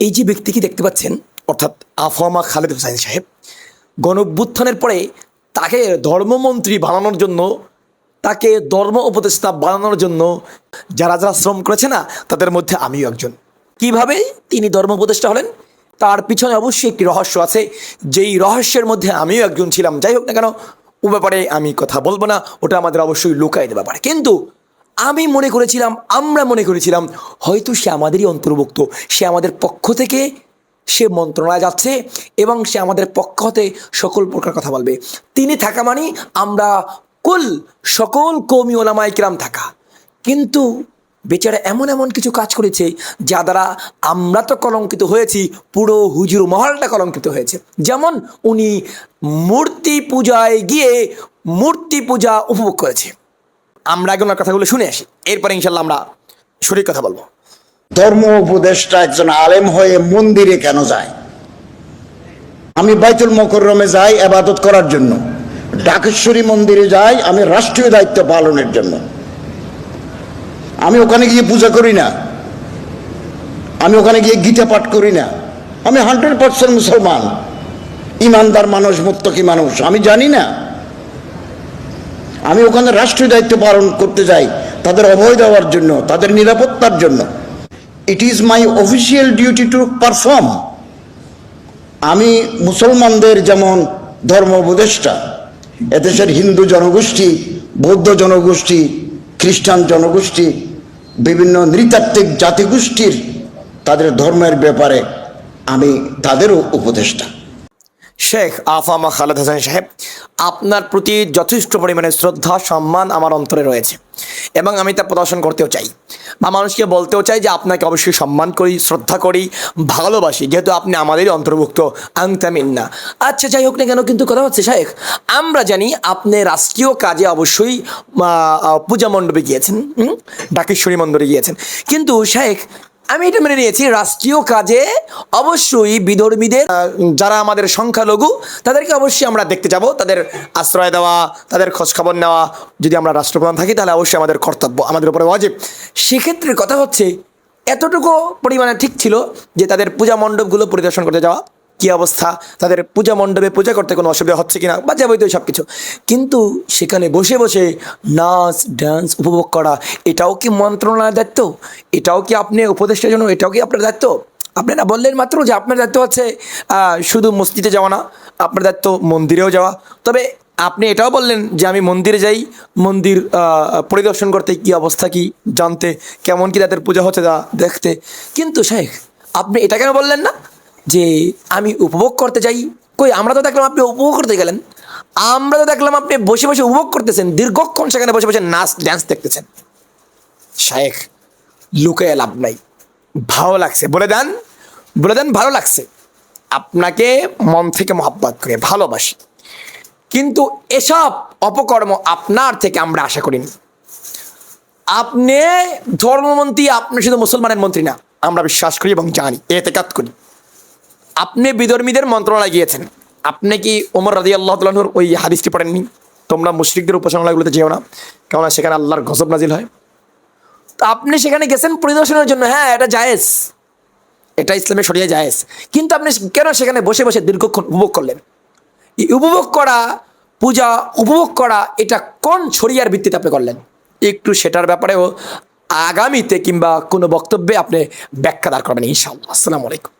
এই যে ব্যক্তিকে দেখতে পাচ্ছেন, অর্থাৎ আফামা খালেদ হোসাইন সাহেব, গণভ্যুত্থানের পরে তাকে ধর্মমন্ত্রী বানানোর জন্য, তাকে ধর্ম উপদেষ্টা বানানোর জন্য যারা যারা শ্রম করেছে না, তাদের মধ্যে আমিও একজন। কীভাবে তিনি ধর্ম উপদেষ্টা হলেন? তার পিছনে অবশ্যই একটি রহস্য আছে, যেই রহস্যের মধ্যে আমিও একজন ছিলাম। যাই হোক না কেন, ও ব্যাপারে আমি কথা বলব না, ওটা আমাদের অবশ্যই লুকাই দেওয়া ব্যাপারে। কিন্তু আমি মনে করেছিলাম, আমরা মনে করেছিলাম, হয়তো সে আমাদেরই অন্তর্ভুক্ত। সে আমাদের পক্ষ থেকে সে মন্ত্রণালয় যাচ্ছে এবং সে আমাদের পক্ষ হতে সকল প্রকার কথা বলবে। তিনি থাকা মানে আমরা কুল, সকল কৌমি ওলামাই কিরাম থাকা। কিন্তু বেচারা এমন এমন কিছু কাজ করেছে যা দ্বারা আমরা তো কলঙ্কিত হয়েছি, পুরো হুজুর মহলটা কলঙ্কিত হয়েছে। যেমন উনি মূর্তি পূজায় গিয়ে মূর্তি পূজা উপভোগ করেছে। আমরা আগে ওনার কথাগুলো শুনে আসি। এরপরে ইনশাল্লাহ আমরা শরীর কথা বলব। ধর্ম উপদেষ্টা একজন আলেম হয়ে মন্দিরে কেন যায়? আমি বাইতুল মকররমে যাই আবাদত করার জন্য। ডাকেশ্বরী মন্দিরে যাই আমি রাষ্ট্রীয় দায়িত্ব পালনের জন্য। আমি ওখানে গিয়ে পূজা করি না। আমি ওখানে গিয়ে গীতা পাঠ করি না। আমি হান্ড্রেড পার্সেন্ট মুসলমান। ইমানদার মানুষ, মুত্তকি মানুষ। আমি জানি না আমি ওখানে রাষ্ট্রীয় দায়িত্ব পালন করতে যাই, তাদের অভয় দেওয়ার জন্য, তাদের নিরাপত্তার জন্য। It is my official duty to perform আমি মুসলমানদের যেমন ধর্ম উপদেষ্টা, এদেশের হিন্দু জনগোষ্ঠী, বৌদ্ধ জনগোষ্ঠী, খ্রিস্টান জনগোষ্ঠী, বিভিন্ন নৃতাত্ত্বিক জাতিগোষ্ঠীর তাদের ধর্মের ব্যাপারে আমি তাদেরও উপদেষ্টা। শেখ আফামা খালেদ হাসান সাহেব, আপনার প্রতি যথেষ্ট পরিমাণে শ্রদ্ধা, সম্মান আমার অন্তরে রয়েছে এবং আমি তা প্রদর্শন করতেও চাই বা মানুষকে বলতেও চাই যে আপনাকে অবশ্যই সম্মান করি, শ্রদ্ধা করি, ভালোবাসি। যেহেতু আপনি আমাদেরই অন্তর্ভুক্ত আংতামিন্না আচ্ছা যাই হোক না কেন, কিন্তু কথা হচ্ছে, শেখ, আমরা জানি আপনি রাষ্ট্রীয় কাজে অবশ্যই পূজা মণ্ডপে গিয়েছেন ডাকেশ্বরী মন্দিরে গিয়েছেন। কিন্তু, শেখ আমি এটা মেনে নিয়েছি, রাষ্ট্রীয় কাজে অবশ্যই বিধর্মীদের যারা আমাদের সংখ্যালঘু, তাদেরকে অবশ্যই আমরা দেখতে যাব, তাদের আশ্রয় দেওয়া, তাদের খোঁজখবর নেওয়া, যদি আমরা রাষ্ট্রপ্রধান থাকি তাহলে অবশ্যই আমাদের কর্তব্য, আমাদের উপরে অজেব সেক্ষেত্রে কথা হচ্ছে, এতটুকু পরিমাণে ঠিক ছিল যে তাদের পূজা মণ্ডপগুলো পরিদর্শন করতে যাওয়া। কী অবস্থা? তাদের পূজা মণ্ডপে পূজা করতে কোনো অসুবিধা হচ্ছে কিনা? বা যাবতীয় সব কিছু কিন্তু সেখানে বসে বসে নাচ, ডান্স উপভোগ করা, এটাও কি মন্ত্রণালয়ের দায়িত্ব? এটাও কি আপনি উপদেষ্টার জন্য, এটাও কি আপনার দায়িত্ব? আপনি না বললেন মাত্র যে আপনার দায়িত্ব হচ্ছে শুধু মসজিদে যাওয়া না, আপনার দায়িত্ব মন্দিরেও যাওয়া। তবে আপনি এটাও বললেন যে আমি মন্দিরে যাই, মন্দির পরিদর্শন করতে কি অবস্থা, কি জানতে, কেমন কি তাদের পূজা হচ্ছে তা দেখতে। কিন্তু শেখ, আপনি এটা কেন বললেন না? যে আমি উপভোগ করতে যাই। কই, আমরা তো দেখলাম আপনি উপভোগ করতে গেলেন। আমরা তো দেখলাম আপনি বসে বসে উপভোগ করতেছেন। দীর্ঘক্ষণ সেখানে বসে বসে নাচ ড্যান্স দেখতেছেন। শায়েখ লুকায় লাভ নাই। ভালো লাগছে। বলে দেন বলে দেন ভালো লাগছে। আপনাকে মন থেকে মহাব্বত করে, ভালোবাসি। কিন্তু এসব অপকর্ম আপনার থেকে আমরা আশা করিনি। আপনি ধর্মমন্ত্রী, আপনি শুধু মুসলমানের মন্ত্রী না, আমরা বিশ্বাস করি এবং জানি এতে কাত করি। আপনি বিধর্মীদের মন্ত্রণালয় গিয়েছেন। আপনি কি ওমর রাজি আল্লাহ তালুর ওই হাদিসটি পড়েননি? তোমরা মুশরিকদের উপাসনালয়গুলোতে যেও না, কেননা সেখানে আল্লাহর গজব নাজিল হয়। তো আপনি সেখানে গেছেন পরিদর্শনের জন্য হ্যাঁ এটা জায়েজ। এটা ইসলামে সরিয়ে জায়েজ। কিন্তু আপনি কেন সেখানে বসে বসে দীর্ঘক্ষণ উপভোগ করলেন? এই উপভোগ করা, পূজা, উপভোগ করা, এটা কোন ছড়িয়ার ভিত্তিতে আপনি করলেন? একটু সেটার ব্যাপারেও আগামীতে কিংবা কোনো বক্তব্যে আপনি ব্যাখ্যা দাঁড় করবেন, ইনশাআল্লাহ। আসসালামু আলাইকুম।